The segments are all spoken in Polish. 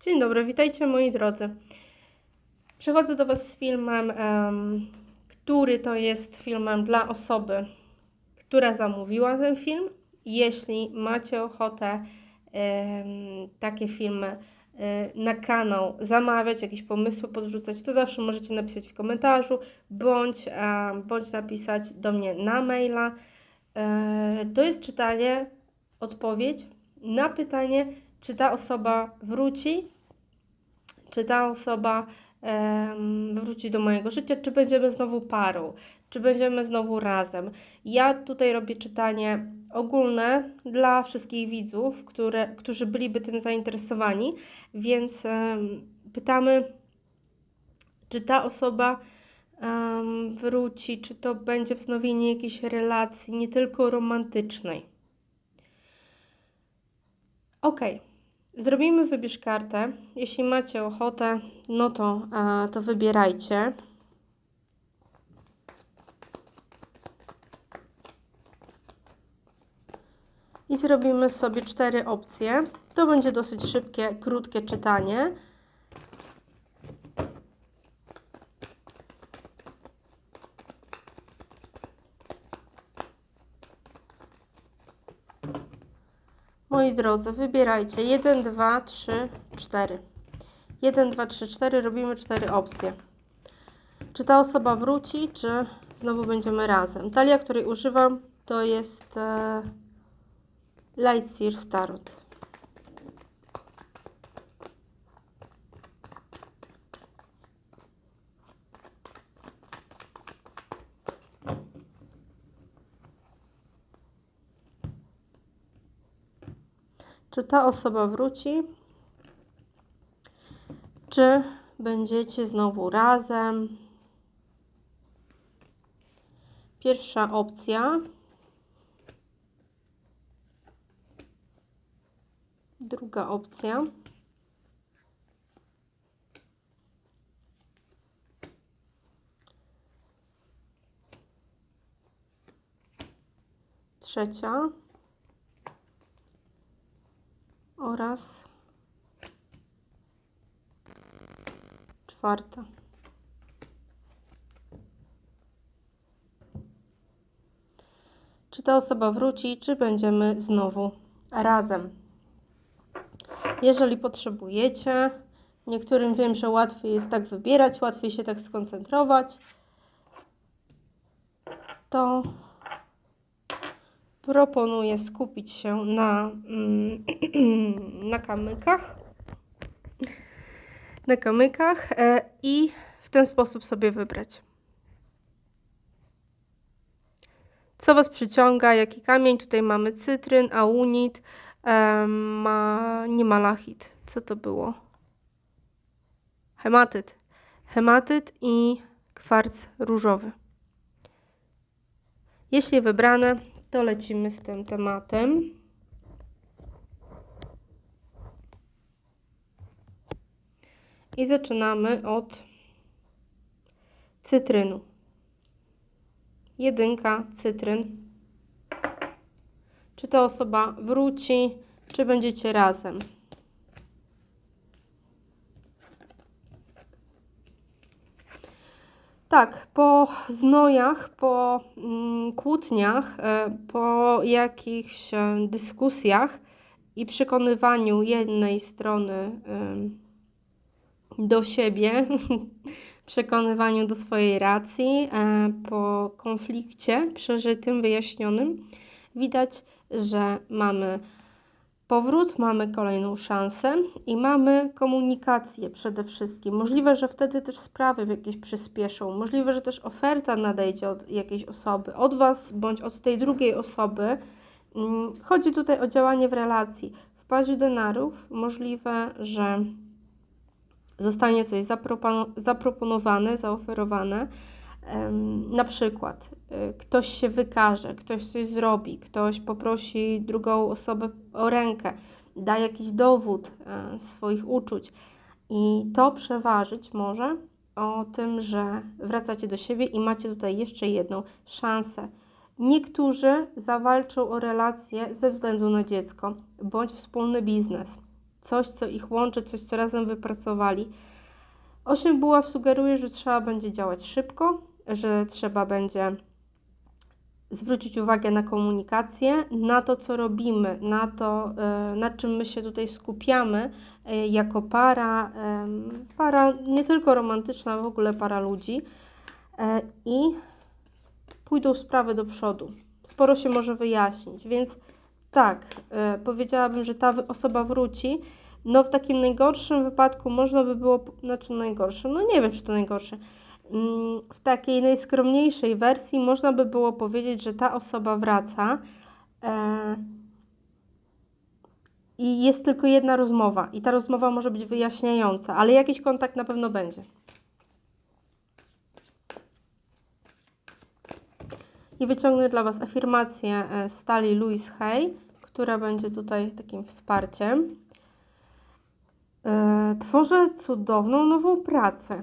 Dzień dobry, witajcie moi drodzy. Przychodzę do Was z filmem, em, który to jest filmem dla osoby, która zamówiła ten film. Jeśli macie ochotę takie filmy e, na kanał zamawiać, jakieś pomysły podrzucać, to zawsze możecie napisać w komentarzu, bądź, bądź napisać do mnie na maila. E, To jest czytanie, odpowiedź na pytanie, czy ta osoba wróci, czy ta osoba wróci do mojego życia, czy będziemy znowu parą, czy będziemy znowu razem. Ja tutaj robię czytanie ogólne dla wszystkich widzów, które, którzy byliby tym zainteresowani, więc pytamy, czy ta osoba wróci, czy to będzie wznowienie jakiejś relacji, nie tylko romantycznej. Ok, zrobimy wybierz kartę. Jeśli macie ochotę, no to, e, to wybierajcie. I zrobimy sobie cztery opcje. To będzie dosyć szybkie, krótkie czytanie. Moi drodzy, wybierajcie 1, 2, 3, 4. 1, 2, 3, 4. Robimy cztery opcje. Czy ta osoba wróci, czy znowu będziemy razem? Talia, której używam, to jest e, Lightseer Starot. Czy ta osoba wróci? Czy będziecie znowu razem? Pierwsza opcja. Druga opcja. Trzecia oraz czwarta. Czy ta osoba wróci, czy będziemy znowu razem? Jeżeli potrzebujecie, niektórym wiem, że łatwiej jest tak wybierać, łatwiej się tak skoncentrować, to proponuję skupić się na, mm, na kamykach. Na kamykach e, i w ten sposób sobie wybrać. Co Was przyciąga? Jaki kamień? Tutaj mamy cytryn, aunit, ma, nie malachit. Co to było? Hematyt. Hematyt i kwarc różowy. Jeśli wybrane, to lecimy z tym tematem. I zaczynamy od cytrynu. Jedynka, cytryn. Czy ta osoba wróci, czy będziecie razem? Tak, po znojach, po mm, kłótniach, e, po jakichś e, dyskusjach i przekonywaniu jednej strony do siebie, przekonywaniu do swojej racji, e, po konflikcie przeżytym, wyjaśnionym, widać, że mamy powrót, mamy kolejną szansę i mamy komunikację przede wszystkim. Możliwe, że wtedy też sprawy jakieś przyspieszą. Możliwe, że też oferta nadejdzie od jakiejś osoby, od Was bądź od tej drugiej osoby. Mm, Chodzi tutaj o działanie w relacji. W paździu denarów możliwe, że zostanie coś zapropono- zaproponowane, zaoferowane. Na przykład y, ktoś się wykaże, ktoś coś zrobi, ktoś poprosi drugą osobę o rękę, da jakiś dowód e, swoich uczuć i to przeważyć może o tym, że wracacie do siebie i macie tutaj jeszcze jedną szansę. Niektórzy zawalczą o relacje ze względu na dziecko bądź wspólny biznes. coś, co ich łączy, coś, co razem wypracowali. Osiem buław sugeruje, że trzeba będzie działać szybko, że trzeba będzie zwrócić uwagę na komunikację, na to, co robimy, na to, e, nad czym my się tutaj skupiamy e, jako para, para nie tylko romantyczna, w ogóle para ludzi E, i pójdą sprawy do przodu. Sporo się może wyjaśnić, więc tak, powiedziałabym, że ta osoba wróci. No, w takim najgorszym wypadku można by było, znaczy najgorszym, no nie wiem, czy to najgorsze. W takiej najskromniejszej wersji można by było powiedzieć, że ta osoba wraca e, i jest tylko jedna rozmowa, i ta rozmowa może być wyjaśniająca, ale jakiś kontakt na pewno będzie. I wyciągnę dla Was afirmację e, stali Louise Hay, która będzie tutaj takim wsparciem. E, Tworzę cudowną nową pracę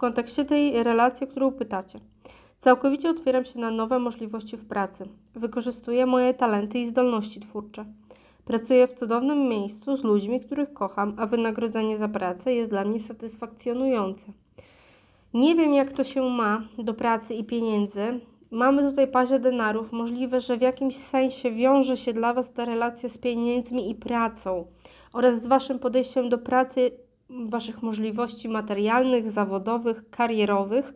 kontekście tej relacji, którą pytacie. Całkowicie otwieram się na nowe możliwości w pracy. Wykorzystuję moje talenty i zdolności twórcze. Pracuję w cudownym miejscu z ludźmi, których kocham, a wynagrodzenie za pracę jest dla mnie satysfakcjonujące. Nie wiem, jak to się ma do pracy i pieniędzy. Mamy tutaj pazie denarów. Możliwe, że w jakimś sensie wiąże się dla Was ta relacja z pieniędzmi i pracą oraz z Waszym podejściem do pracy, Waszych możliwości materialnych, zawodowych, karierowych.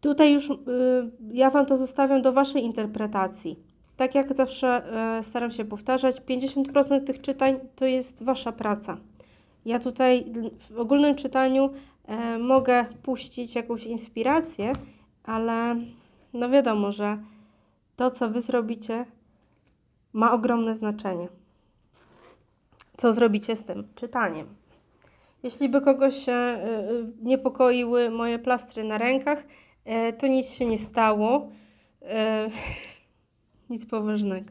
Tutaj już y, ja Wam to zostawiam do Waszej interpretacji. Tak jak zawsze y, staram się powtarzać, 50% tych czytań to jest Wasza praca. Ja tutaj w ogólnym czytaniu e, mogę puścić jakąś inspirację, ale no wiadomo, że to, co Wy zrobicie, ma ogromne znaczenie. Co zrobicie z tym czytaniem? Jeśli by kogoś e, e, niepokoiły moje plastry na rękach, e, to nic się nie stało. Nic poważnego.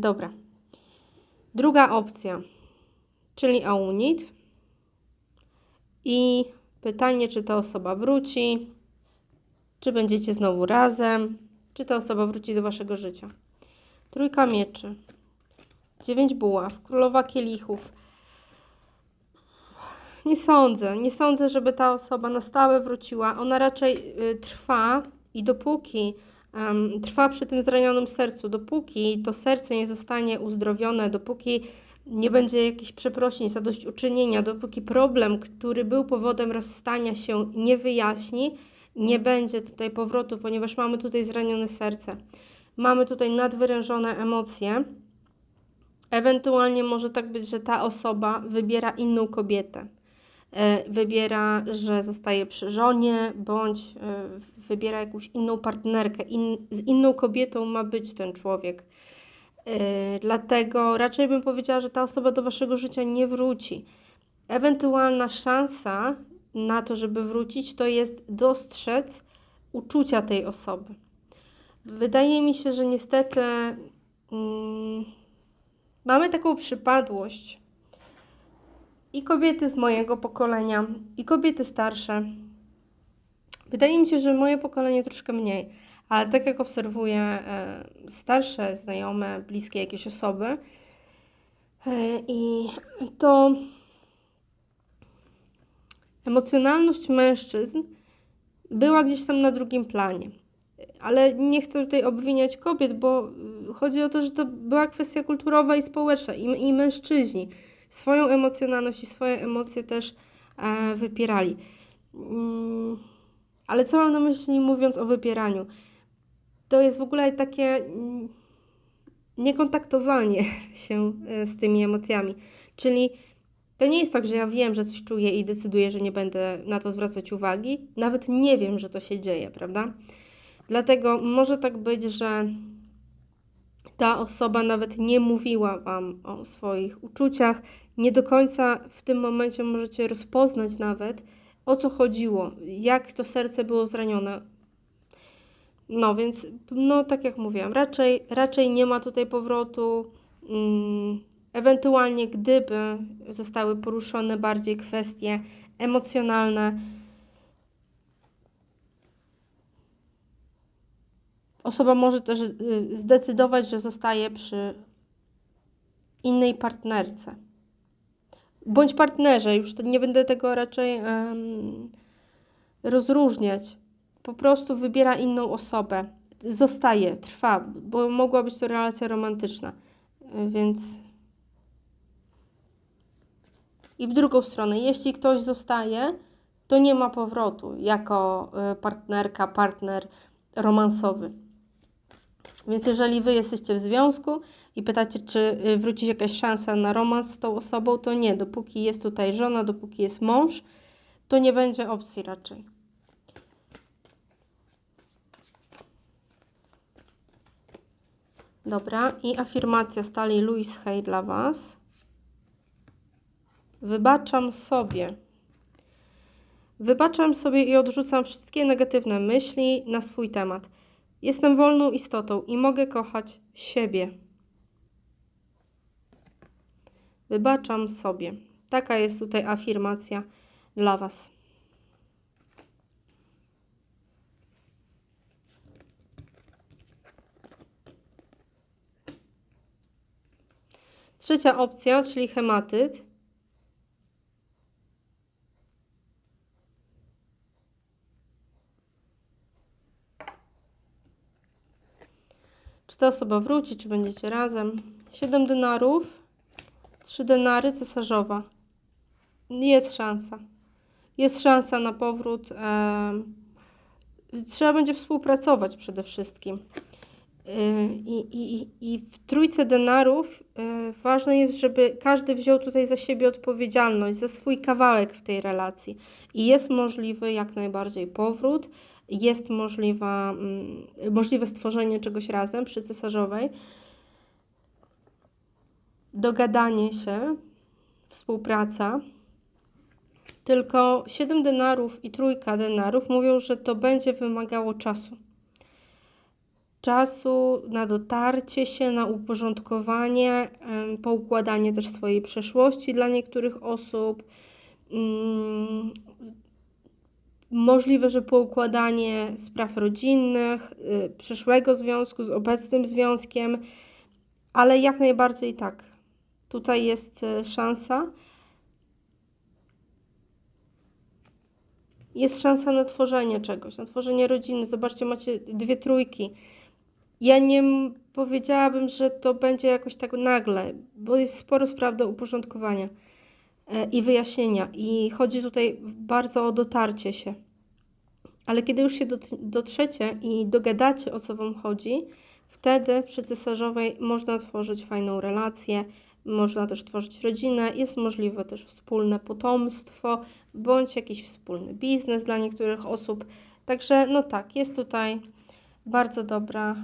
Dobra. Druga opcja, czyli aunit. I pytanie, czy ta osoba wróci, czy będziecie znowu razem, czy ta osoba wróci do waszego życia. Trójka mieczy, dziewięć buław, królowa kielichów. Nie sądzę, nie sądzę, żeby ta osoba na stałe wróciła. Ona raczej y, trwa i dopóki trwa przy tym zranionym sercu, dopóki to serce nie zostanie uzdrowione, dopóki nie będzie jakichś przeprosin, zadośćuczynienia, dopóki problem, który był powodem rozstania się, nie wyjaśni, nie będzie tutaj powrotu, ponieważ mamy tutaj zranione serce. Mamy tutaj nadwyrężone emocje. Ewentualnie może tak być, że ta osoba wybiera inną kobietę. E, Wybiera, że zostaje przy żonie, bądź e, wybiera jakąś inną partnerkę. In, z inną kobietą ma być ten człowiek. E, Dlatego raczej bym powiedziała, że ta osoba do waszego życia nie wróci. Ewentualna szansa na to, żeby wrócić, to jest dostrzec uczucia tej osoby. Wydaje mi się, że niestety mm, mamy taką przypadłość i kobiety z mojego pokolenia, i kobiety starsze. Wydaje mi się, że moje pokolenie troszkę mniej, ale tak jak obserwuję e, starsze znajome, bliskie jakieś osoby, e, i to emocjonalność mężczyzn była gdzieś tam na drugim planie. Ale nie chcę tutaj obwiniać kobiet, bo chodzi o to, że to była kwestia kulturowa i społeczna i, i mężczyźni swoją emocjonalność i swoje emocje też e, wypierali. Mm, ale co mam na myśli mówiąc o wypieraniu? To jest w ogóle takie mm, niekontaktowanie się e, z tymi emocjami. Czyli to nie jest tak, że ja wiem, że coś czuję i decyduję, że nie będę na to zwracać uwagi. Nawet nie wiem, że to się dzieje, prawda? Dlatego może tak być, że ta osoba nawet nie mówiła Wam o swoich uczuciach. Nie do końca w tym momencie możecie rozpoznać nawet, o co chodziło, jak to serce było zranione. No więc, no tak jak mówiłam, raczej, raczej nie ma tutaj powrotu. Mm, ewentualnie, gdyby zostały poruszone bardziej kwestie emocjonalne, osoba może też y, zdecydować, że zostaje przy innej partnerce. Bądź partnerze, już nie będę tego raczej em, rozróżniać. Po prostu wybiera inną osobę. Zostaje, trwa, bo mogła być to relacja romantyczna. Więc. I w drugą stronę, jeśli ktoś zostaje, to nie ma powrotu jako y, partnerka, partner romansowy. Więc jeżeli wy jesteście w związku i pytacie, czy y, wróci się jakaś szansa na romans z tą osobą, to nie. Dopóki jest tutaj żona, dopóki jest mąż, to nie będzie opcji raczej. Dobra, i afirmacja stali Louis Hay dla Was. Wybaczam sobie. Wybaczam sobie i odrzucam wszystkie negatywne myśli na swój temat. Jestem wolną istotą i mogę kochać siebie. Wybaczam sobie. Taka jest tutaj afirmacja dla Was. Trzecia opcja, czyli hematyt. Ta osoba wróci, czy będziecie razem? Siedem denarów, trzy denary, cesarzowa. Jest szansa. Jest szansa na powrót. trzeba będzie współpracować przede wszystkim. Y, I, i, I w trójce denarów y, ważne jest, żeby każdy wziął tutaj za siebie odpowiedzialność, za swój kawałek w tej relacji. I jest możliwy jak najbardziej powrót, jest możliwa, mm, możliwe stworzenie czegoś razem przy cesarzowej, dogadanie się, współpraca. Tylko 7 denarów i trójka denarów mówią, że to będzie wymagało czasu czasu na dotarcie się, na uporządkowanie, poukładanie też swojej przeszłości dla niektórych osób. Możliwe, że poukładanie spraw rodzinnych, y, przyszłego związku z obecnym związkiem, ale jak najbardziej tak. Tutaj jest y, szansa. Jest szansa na tworzenie czegoś, na tworzenie rodziny. Zobaczcie, macie dwie trójki. Ja nie powiedziałabym, że to będzie jakoś tak nagle, bo jest sporo spraw do uporządkowania i wyjaśnienia. I chodzi tutaj bardzo o dotarcie się. Ale kiedy już się dot- dotrzecie i dogadacie, o co Wam chodzi, wtedy przy cesarzowej można tworzyć fajną relację, można też tworzyć rodzinę, jest możliwe też wspólne potomstwo, bądź jakiś wspólny biznes dla niektórych osób. Także, no tak, jest tutaj bardzo dobra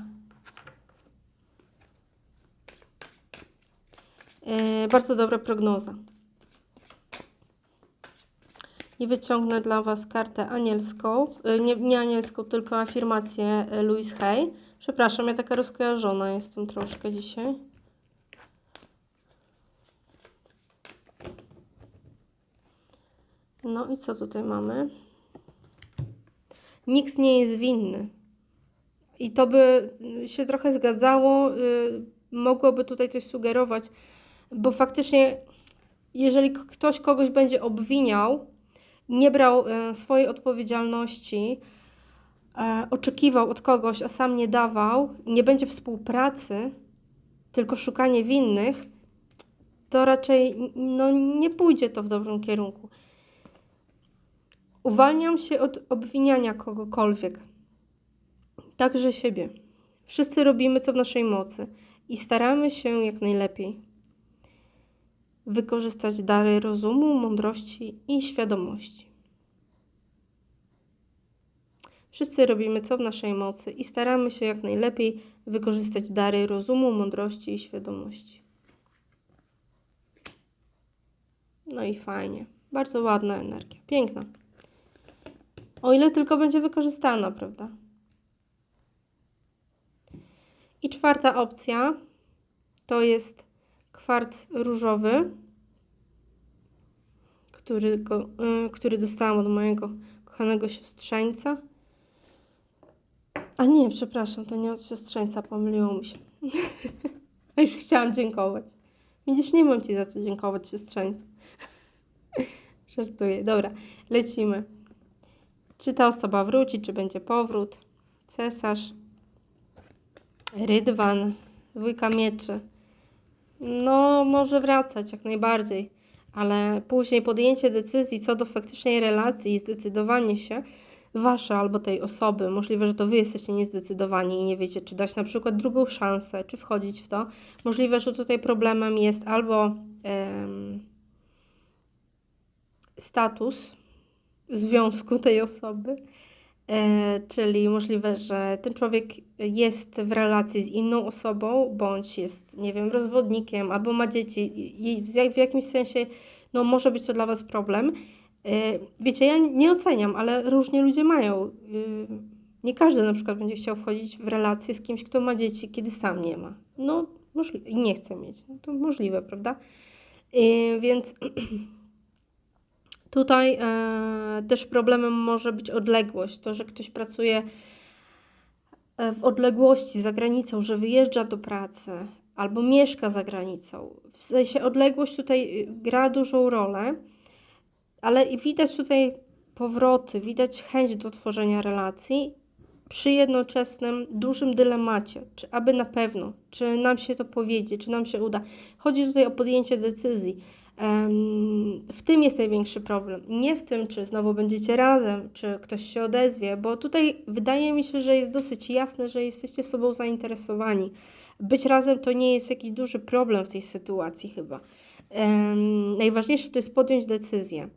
Yy, bardzo dobra prognoza. I wyciągnę dla Was kartę anielską. Yy, nie, nie anielską, tylko afirmację yy, Louise Hay. Przepraszam, ja taka rozkojarzona jestem troszkę dzisiaj. No i co tutaj mamy? Nikt nie jest winny. I to by y, się trochę zgadzało, y, mogłoby tutaj coś sugerować, bo faktycznie, jeżeli ktoś kogoś będzie obwiniał, nie brał e, swojej odpowiedzialności, e, oczekiwał od kogoś, a sam nie dawał, nie będzie współpracy, tylko szukanie winnych, to raczej no, nie pójdzie to w dobrym kierunku. Uwalniam się od obwiniania kogokolwiek, także siebie. Wszyscy robimy co w naszej mocy i staramy się jak najlepiej wykorzystać dary rozumu, mądrości i świadomości. Wszyscy robimy co w naszej mocy i staramy się jak najlepiej wykorzystać dary rozumu, mądrości i świadomości. No i fajnie. Bardzo ładna energia. Piękna. O ile tylko będzie wykorzystana, prawda? I czwarta opcja to jest kwarc różowy, który, go, y, który dostałam od mojego kochanego siostrzeńca. A nie, przepraszam, to nie od siostrzeńca, pomyliło mi się. A Już chciałam dziękować. Widzisz, nie mam Ci za co dziękować, siostrzeńcu. Żartuję. Dobra, lecimy. Czy ta osoba wróci, czy będzie powrót? Cesarz. Rydwan. Dwójka mieczy. No, może wracać jak najbardziej, ale później podjęcie decyzji co do faktycznej relacji i zdecydowanie się wasze albo tej osoby, możliwe, że to wy jesteście niezdecydowani i nie wiecie, czy dać na przykład drugą szansę, czy wchodzić w to. Możliwe, że tutaj problemem jest albo em, status związku tej osoby, czyli możliwe, że ten człowiek jest w relacji z inną osobą, bądź jest, nie wiem, rozwodnikiem, albo ma dzieci i w, jak- w jakimś sensie no, może być to dla Was problem. E, wiecie, ja nie oceniam, ale różnie ludzie mają. E, nie każdy na przykład będzie chciał wchodzić w relację z kimś, kto ma dzieci, kiedy sam nie ma. No, możliwe, i nie chce mieć. No, to możliwe, prawda? E, więc Tutaj e, też problemem może być odległość, to, że ktoś pracuje e, w odległości za granicą, że wyjeżdża do pracy albo mieszka za granicą. W sensie odległość tutaj y, gra dużą rolę, ale widać tutaj powroty, widać chęć do tworzenia relacji przy jednoczesnym dużym dylemacie, czy aby na pewno, czy nam się to powiedzie, czy nam się uda. Chodzi tutaj o podjęcie decyzji. W tym jest największy problem. Nie w tym, czy znowu będziecie razem, czy ktoś się odezwie, bo tutaj wydaje mi się, że jest dosyć jasne, że jesteście sobą zainteresowani. Być razem to nie jest jakiś duży problem w tej sytuacji, chyba. Najważniejsze to jest podjąć decyzję.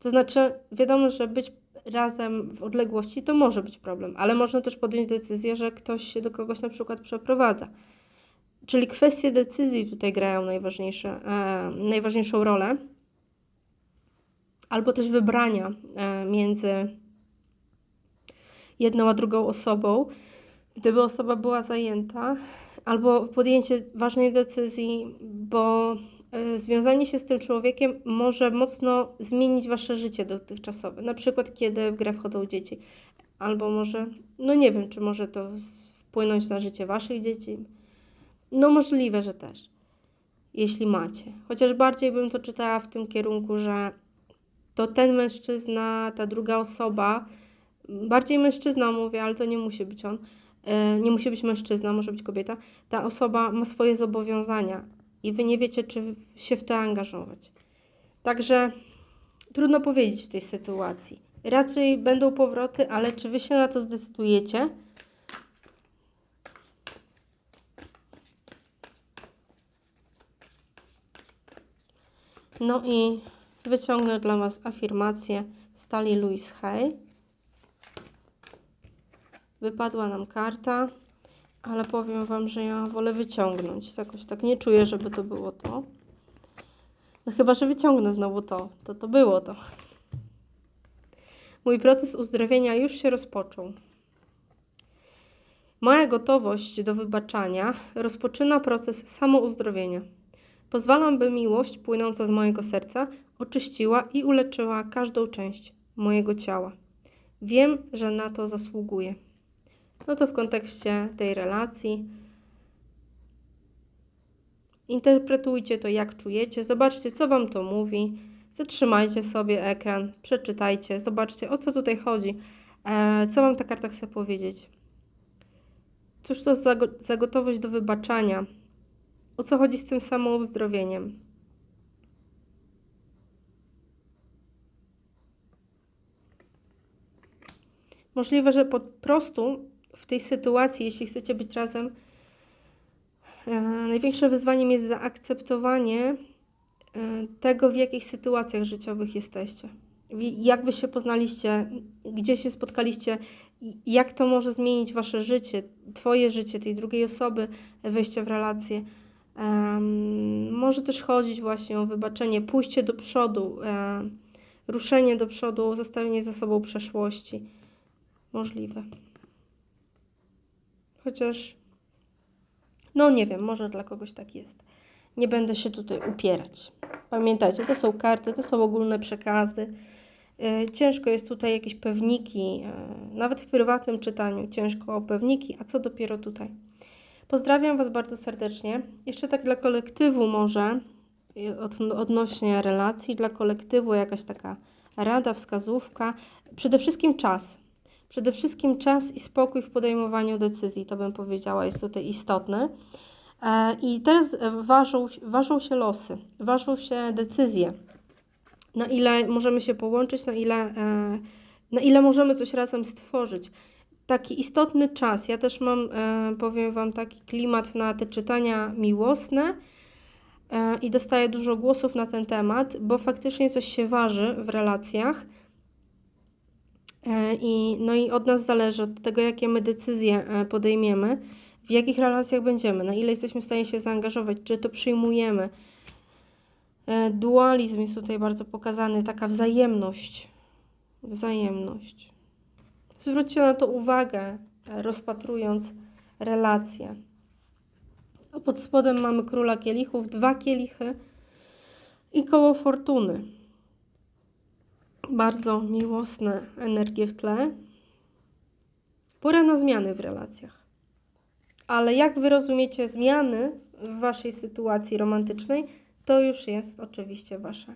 To znaczy, wiadomo, że być razem w odległości to może być problem, ale można też podjąć decyzję, że ktoś się do kogoś na przykład przeprowadza. Czyli kwestie decyzji tutaj grają najważniejsze, e, najważniejszą rolę, albo też wybrania e, między jedną a drugą osobą, gdyby osoba była zajęta, albo podjęcie ważnej decyzji, bo e, związanie się z tym człowiekiem może mocno zmienić wasze życie dotychczasowe. Na przykład, kiedy w grę wchodzą dzieci, albo może, no nie wiem, czy może to wpłynąć na życie waszych dzieci. No możliwe, że też. Jeśli macie. Chociaż bardziej bym to czytała w tym kierunku, że to ten mężczyzna, ta druga osoba, bardziej mężczyzna mówię, ale to nie musi być on, e, nie musi być mężczyzna, może być kobieta. Ta osoba ma swoje zobowiązania i wy nie wiecie, czy się w to angażować. Także trudno powiedzieć w tej sytuacji. Raczej będą powroty, ale czy wy się na to zdecydujecie? No i wyciągnę dla Was afirmację Stali Louis Hay. Wypadła nam karta, ale powiem Wam, że ja wolę wyciągnąć. Jakoś tak nie czuję, żeby to było to. No chyba, że wyciągnę znowu to. To to było to. Mój proces uzdrowienia już się rozpoczął. Moja gotowość do wybaczania rozpoczyna proces samouzdrowienia. Pozwalam, by miłość płynąca z mojego serca oczyściła i uleczyła każdą część mojego ciała. Wiem, że na to zasługuję. No to w kontekście tej relacji. Interpretujcie to, jak czujecie, zobaczcie, co Wam to mówi. Zatrzymajcie sobie ekran, przeczytajcie, zobaczcie, o co tutaj chodzi, e, co Wam ta karta chce powiedzieć. Cóż to za, za gotowość do wybaczania? O co chodzi z tym samouzdrowieniem? Możliwe, że po prostu w tej sytuacji, jeśli chcecie być razem, e, największym wyzwaniem jest zaakceptowanie e, tego, w jakich sytuacjach życiowych jesteście. Jak wy się poznaliście, gdzie się spotkaliście, jak to może zmienić wasze życie, twoje życie, tej drugiej osoby, wejście w relacje. Em, może też chodzić właśnie o wybaczenie, pójście do przodu, em, ruszenie do przodu, zostawienie za sobą przeszłości. Możliwe. Chociaż, no nie wiem, może dla kogoś tak jest. Nie będę się tutaj upierać. Pamiętajcie, to są karty, to są ogólne przekazy. E, Ciężko jest tutaj jakieś pewniki, e, nawet w prywatnym czytaniu ciężko o pewniki, a co dopiero tutaj. Pozdrawiam Was bardzo serdecznie. Jeszcze tak dla kolektywu może, od, odnośnie relacji, dla kolektywu jakaś taka rada, wskazówka. Przede wszystkim czas. Przede wszystkim czas i spokój w podejmowaniu decyzji, to bym powiedziała, jest tutaj istotne. E, I teraz ważą, ważą się losy, ważą się decyzje. Na ile możemy się połączyć, na ile, e, na ile możemy coś razem stworzyć. Taki istotny czas. Ja też mam, e, powiem Wam, taki klimat na te czytania miłosne e, i dostaję dużo głosów na ten temat, bo faktycznie coś się waży w relacjach. E, I, no i od nas zależy, od tego, jakie my decyzje podejmiemy, w jakich relacjach będziemy, na ile jesteśmy w stanie się zaangażować, czy to przyjmujemy. Dualizm jest tutaj bardzo pokazany, taka wzajemność. Wzajemność. Zwróćcie na to uwagę, e, rozpatrując relacje. A pod spodem mamy króla kielichów, dwa kielichy i koło fortuny. Bardzo miłosne energie w tle. Pora na zmiany w relacjach. Ale jak wy rozumiecie zmiany w waszej sytuacji romantycznej, to już jest oczywiście wasza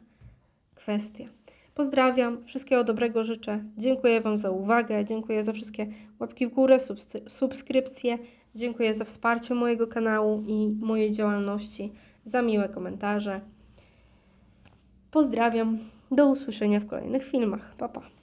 kwestia. Pozdrawiam, wszystkiego dobrego życzę. Dziękuję Wam za uwagę, dziękuję za wszystkie łapki w górę, subskrypcje, dziękuję za wsparcie mojego kanału i mojej działalności, za miłe komentarze. Pozdrawiam, do usłyszenia w kolejnych filmach. Pa, pa.